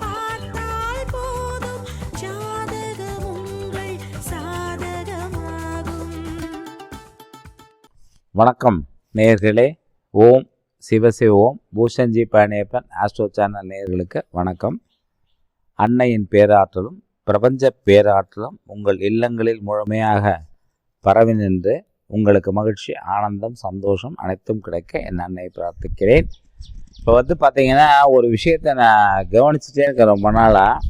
பார்த்தால் போதும். ஜாதகம் உங்கள் சாதகமாகும். வணக்கம் நேர்களே. ஓம் சிவசிவ ஓம் பூஷன்ஜி பழனியப்பன் ஆஸ்ட்ரோ சேனல் நேர்களுக்கு வணக்கம். அன்னையின் பேராற்றலும் பிரபஞ்ச பேராற்றலும் உங்கள் இல்லங்களில் முழுமையாக பரவி நின்று உங்களுக்கு மகிழ்ச்சி ஆனந்தம் சந்தோஷம் அனைத்தும் கிடைக்க என் அன்னையை பிரார்த்திக்கிறேன். இப்போ வந்து பார்த்தீங்கன்னா ஒரு விஷயத்தை நான் கவனிச்சுட்டே இருக்கேன் ரொம்ப நாளாக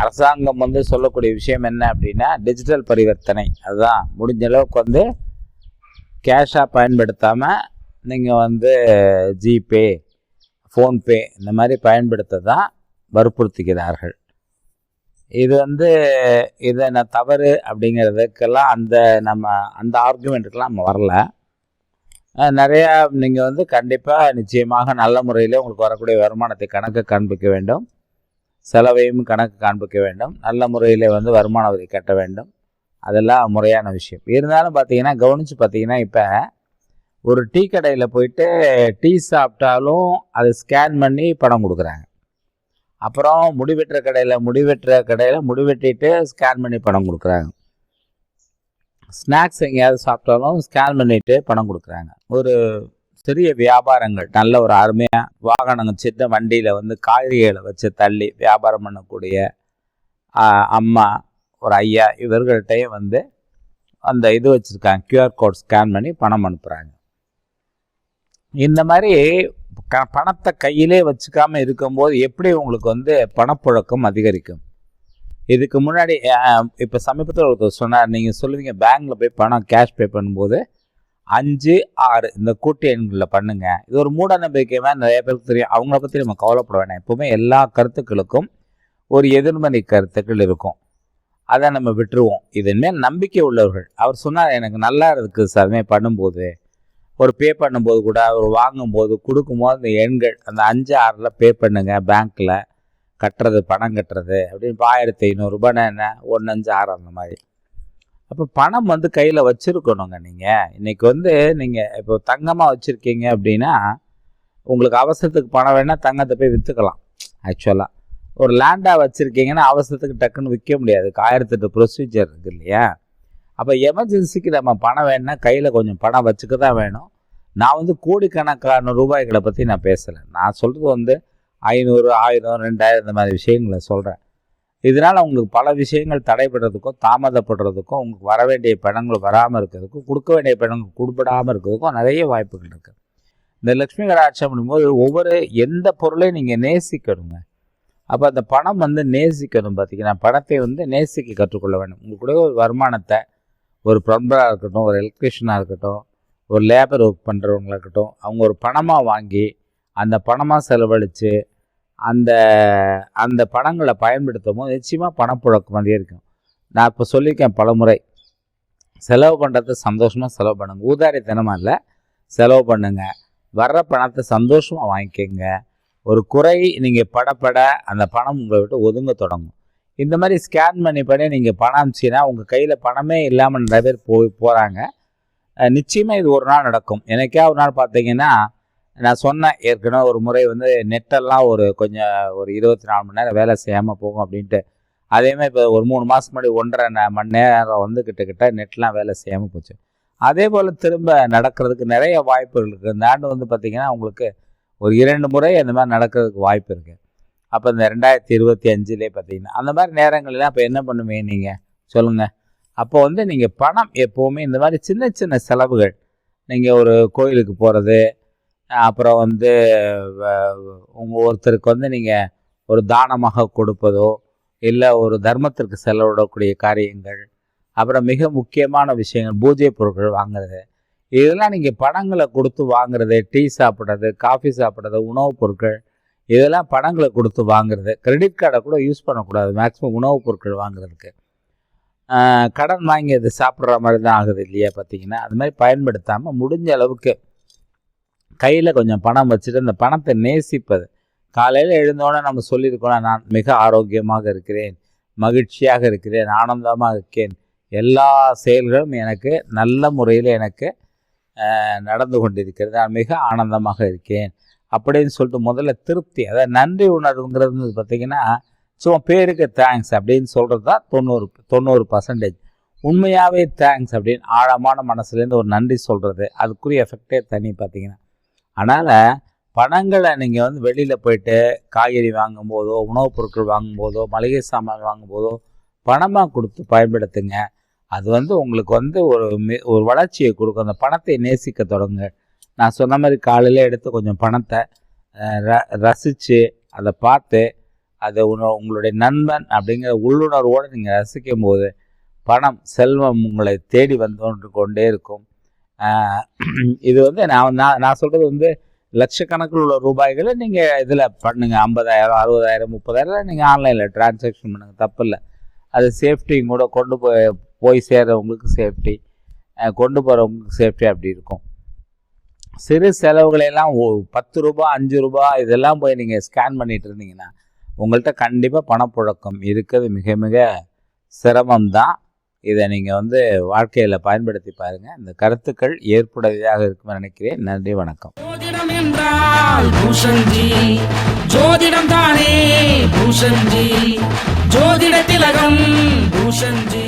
அரசாங்கம் வந்து சொல்லக்கூடிய விஷயம் என்ன அப்படின்னா டிஜிட்டல் பரிவர்த்தனை. அதுதான். முடிஞ்ச அளவுக்கு வந்து கேஷாக பயன்படுத்தாமல் நீங்கள் வந்து ஜிபே ஃபோன்பே இந்த மாதிரி பயன்படுத்த தான் வற்புறுத்துகிறார்கள். இது வந்து இதை நான் தவறு அப்படிங்கிறதுக்கெல்லாம் அந்த நம்ம அந்த ஆர்குமெண்ட்டுக்கெல்லாம் நம்ம வரல. நிறையா நீங்கள் வந்து கண்டிப்பாக நிச்சயமாக நல்ல முறையில் உங்களுக்கு வரக்கூடிய வருமானத்தை கணக்கு காண்பிக்க வேண்டும். செலவையும் கணக்கு காண்பிக்க வேண்டும். நல்ல முறையில் வந்து வருமான வரி கட்ட வேண்டும். அதெல்லாம் முறையான விஷயம். இருந்தாலும் பார்த்தீங்கன்னா கவனித்து பார்த்தீங்கன்னா இப்போ ஒரு டீ கடையில் போயிட்டு டீ சாப்பிட்டாலும் அதை ஸ்கேன் பண்ணி பணம் கொடுக்குறாங்க. அப்புறம் முடிவெட்டுற கடையில் முடிவெட்டுற கடையில் முடிவெட்டிட்டு ஸ்கேன் பண்ணி பணம் கொடுக்குறாங்க. ஸ்நாக்ஸ் எங்கேயாவது சாப்பிட்டாலும் ஸ்கேன் பண்ணிட்டு பணம் கொடுக்குறாங்க. ஒரு சிறிய வியாபாரங்கள் நல்ல ஒரு அருமையாக வாகனங்கள் சின்ன வண்டியில் வந்து காய்கறிகளை வச்சு தள்ளி வியாபாரம் பண்ணக்கூடிய அம்மா ஒரு ஐயா இவர்கள்ட்டையும் வந்து அந்த இது வச்சுருக்காங்க கியூஆர் கோட் ஸ்கேன் பண்ணி பணம் அனுப்புகிறாங்க இந்த மாதிரி க பணத்தை கையிலே வச்சுக்காமல் இருக்கும்போது எப்படி உங்களுக்கு வந்து பணப்புழக்கம் அதிகரிக்கும்? இதுக்கு முன்னாடி இப்போ சமீபத்தில் ஒருத்தர் சொன்னார் நீங்கள் சொல்லுவீங்க பேங்க்கில் போய் பணம் கேஷ் பே பண்ணும்போது அஞ்சு ஆறு இந்த கூட்டு எண்களில் பண்ணுங்கள் இது ஒரு மூட நம்பிக்கையுமே மாதிரி நிறைய பேருக்கு தெரியும். அவங்கள பற்றி நம்ம கவலைப்பட வேணாம். எப்போவுமே எல்லா கருத்துக்களுக்கும் ஒரு எதிர்மறை கருத்துக்கள் இருக்கும். அதை நம்ம விட்டுருவோம். இதன்மேல் நம்பிக்கை உள்ளவர்கள். அவர் சொன்னார் எனக்கு நல்லா இருக்குது சார். பண்ணும்போது ஒரு பே பண்ணும்போது கூட அவர் வாங்கும்போது கொடுக்கும்போது அந்த எண்கள் அந்த அஞ்சு ஆறில் பே பண்ணுங்கள் பேங்க்கில் கட்டுறது பணம் கட்டுறது அப்படின்னு இப்போ ஆயிரத்தி ஐநூறுரூபானா என்ன? ஒன்று அஞ்சு ஆறு அந்த மாதிரி. அப்போ பணம் வந்து கையில் வச்சுருக்கணுங்க நீங்கள் இன்றைக்கி வந்து நீங்கள் இப்போ தங்கமாக வச்சுருக்கீங்க அப்படின்னா உங்களுக்கு அவசரத்துக்கு பணம் வேணால் தங்கத்தை போய் விற்றுக்கலாம் ஆக்சுவலாக ஒரு லேண்டாக வச்சுருக்கீங்கன்னா அவசரத்துக்கு டக்குன்னு விற்க முடியாது. ஆயிரத்தெட்டு ப்ரொசீஜர் இருக்குது இல்லையா? அப்போ எமர்ஜென்சிக்கு நம்ம பணம் வேணும்னா கையில் கொஞ்சம் பணம் வச்சுக்க தான் வேணும். நான் வந்து கோடிக்கணக்கான ரூபாய்களை பற்றி நான் பேசலை. நான் சொல்கிறது வந்து ஐநூறு ஆயிரம் ரெண்டாயிரம் இந்த மாதிரி விஷயங்களை சொல்கிறேன் இதனால் உங்களுக்கு பல விஷயங்கள் தடைபடுறதுக்கும் தாமதப்படுறதுக்கும் உங்களுக்கு வர வேண்டிய பணங்கள் வராமல் இருக்கிறதுக்கும் கொடுக்க வேண்டிய பணங்கள் கொடுப்படாமல் இருக்கிறதுக்கும் நிறைய வாய்ப்புகள் இருக்குது இந்த லக்ஷ்மி கடாட்சம் பண்ணும்போது ஒவ்வொரு எந்த பொருளையும் நீங்கள் நேசிக்கணுங்க? அப்போ அந்த பணம் வந்து நேசிக்கணும் பார்த்தீங்கன்னா பணத்தை வந்து நேசிக்க கற்றுக்கொள்ள வேண்டும். உங்களுடைய ஒரு வருமானத்தை ஒரு ப்ளம்பராக இருக்கட்டும் ஒரு எலக்ட்ரிஷியனாக இருக்கட்டும் ஒரு லேபர் ஒர்க் பண்ணுறவங்களா இருக்கட்டும் அவங்க ஒரு பணமாக வாங்கி அந்த பணமாக செலவழித்து அந்த அந்த பணங்களை பயன்படுத்தும் போது நிச்சயமாக பணப்புழக்கம் அதிகரிக்கும் நான் இப்போ சொல்லியிருக்கேன் பல முறை செலவு பண்ணுறது சந்தோஷமாக செலவு பண்ணுங்கள் ஊதாரித்தனமாக இல்லை செலவு பண்ணுங்கள் வர்ற பணத்தை சந்தோஷமாக வாங்கிக்கோங்க. ஒரு குறை நீங்கள் படப்பட அந்த பணம் உங்களை விட்டு ஒதுங்க தொடங்கும். இந்த மாதிரி ஸ்கேன் பண்ணி பண்ணி நீங்கள் பணம் அனுப்பிச்சின்னா உங்கள் கையில் பணமே இல்லாமல் நிறைய பேர் போய் போகிறாங்க நிச்சயமாக இது ஒரு நாள் நடக்கும். எனக்கே ஒரு நாள் பார்த்தீங்கன்னா நான் சொன்னேன் ஏற்கனவே ஒரு முறை வந்து நெட்டெல்லாம் ஒரு கொஞ்சம் ஒரு இருபத்தி நாலு மணி நேரம் வேலை செய்யாமல் போகும் அப்படின்ட்டு. அதேமாதிரி இப்போ ஒரு மூணு மாதம் முன்னாடி ஒன்றரை மணி நேரம் வந்து கிட்டக்கிட்ட நெட்லாம் வேலை செய்யாமல் போச்சு. அதே போல் திரும்ப நடக்கிறதுக்கு நிறைய வாய்ப்புகள் இருக்குது இந்த ஆண்டு வந்து பார்த்திங்கன்னா உங்களுக்கு ஒரு இரண்டு முறை அந்த மாதிரி நடக்கிறதுக்கு வாய்ப்பு இருக்குது அப்போ இந்த ரெண்டாயிரத்தி இருபத்தி அஞ்சுலேயே பார்த்தீங்கன்னா அந்த மாதிரி நேரங்கள்லாம் இப்போ என்ன பண்ணுவீங்க நீங்கள் சொல்லுங்கள் அப்போ வந்து நீங்கள் பணம் எப்போவுமே இந்த மாதிரி சின்ன சின்ன செலவுகள் நீங்கள் ஒரு கோயிலுக்கு போகிறது அப்புறம் வந்து உங்கள் ஒருத்தருக்கு வந்து நீங்கள் ஒரு தானமாக கொடுப்பதோ இல்லை ஒரு தர்மத்திற்கு செலவிடக்கூடிய காரியங்கள் அப்புறம் மிக முக்கியமான விஷயங்கள் பூஜை பொருட்கள் வாங்குறது இதெல்லாம் நீங்கள் பணங்களை கொடுத்து வாங்குறது டீ சாப்பிட்றது காஃபி சாப்பிட்றது உணவுப் பொருட்கள் இதெல்லாம் பணங்களை கொடுத்து வாங்குறது கிரெடிட் கார்டை கூட யூஸ் பண்ணக்கூடாது மேக்ஸிமம் உணவுப் பொருட்கள் வாங்குறதுக்கு. கடன் வாங்கி அது சாப்பிட்ற மாதிரி தான் ஆகுது இல்லையா பார்த்தீங்கன்னா அது மாதிரி பயன்படுத்தாமல் முடிஞ்ச அளவுக்கு கையில் கொஞ்சம் பணம் வச்சுட்டு அந்த பணத்தை நேசிப்பது. காலையில் எழுந்தோடனே நம்ம சொல்லியிருக்கோம் நான் மிக ஆரோக்கியமாக இருக்கிறேன் மகிழ்ச்சியாக இருக்கிறேன் ஆனந்தமாக இருக்கேன். எல்லா செயல்களும் எனக்கு நல்ல முறையில் எனக்கு நடந்து கொண்டிருக்கிறது. நான் மிக ஆனந்தமாக இருக்கேன். அப்படின்னு சொல்லிட்டு முதல்ல திருப்தி அதாவது நன்றி உணர்வுங்கிறது பார்த்திங்கன்னா சும்மா பேருக்கு தேங்க்ஸ் அப்படின்னு சொல்கிறது தான் தொண்ணூறு தொண்ணூறு பர்சன்டேஜ் உண்மையாகவே தேங்க்ஸ் அப்படின்னு ஆழமான மனசுலேருந்து ஒரு நன்றி சொல்கிறது அதுக்குரிய எஃபெக்டே தனி பார்த்தீங்கன்னா. அதனால் பணங்களை நீங்கள் வந்து வெளியில் போயிட்டு காய்கறி வாங்கும்போதோ உணவுப் பொருட்கள் வாங்கும்போதோ மளிகை சாமான் வாங்கும்போதோ பணமாக கொடுத்து பயன்படுத்துங்க. அது வந்து உங்களுக்கு வந்து ஒரு மி- ஒரு வளர்ச்சியை கொடுக்கும். அந்த பணத்தை நேசிக்க தொடங்குங்க. நான் சொன்ன மாதிரி காலையில் எடுத்து கொஞ்சம் பணத்தை ர ரசித்து அதை பார்த்து அதை உண உங்களுடைய நண்பன் அப்படிங்கிற உள்ளுணர்வோடு நீங்கள் ரசிக்கும் போது பணம் செல்வம் உங்களை தேடி வந்து கொண்டே இருக்கும். இது வந்து நான் நான் நான் சொல்கிறது வந்து லட்சக்கணக்கில் உள்ள ரூபாய்களை நீங்கள் இதில் பண்ணுங்கள் ஐம்பதாயிரம் அறுபதாயிரம் முப்பதாயிரம் நீங்கள் ஆன்லைனில் டிரான்சாக்ஷன் பண்ணுங்கள் தப்பில்லை அது சேஃப்டியும் கூட கொண்டு போய் போய் சேர்றவங்களுக்கு சேஃப்டி கொண்டு போகிறவங்களுக்கு சேஃப்டி அப்படி இருக்கும். சிறு செலவுகளையெல்லாம் பத்து ரூபா அஞ்சு ரூபா இதெல்லாம் போய் நீங்கள் ஸ்கேன் பண்ணிட்டு இருந்தீங்கன்னா உங்கள்கிட்ட கண்டிப்பாக பணப்புழக்கம் இருக்கிறது மிக மிக சிரமம் தான் இதை நீங்கள் வந்து வாழ்க்கையில் பயன்படுத்தி பாருங்கள் இந்த கருத்துக்கள் ஏற்புடையதாக இருக்கும்னு நினைக்கிறேன். நன்றி வணக்கம். ஜோதிடம் என்றால் பூஷன்ஜி ஜோதிடம் தானே பூஷன்ஜி ஜோதிட திலகம் பூஷன்ஜி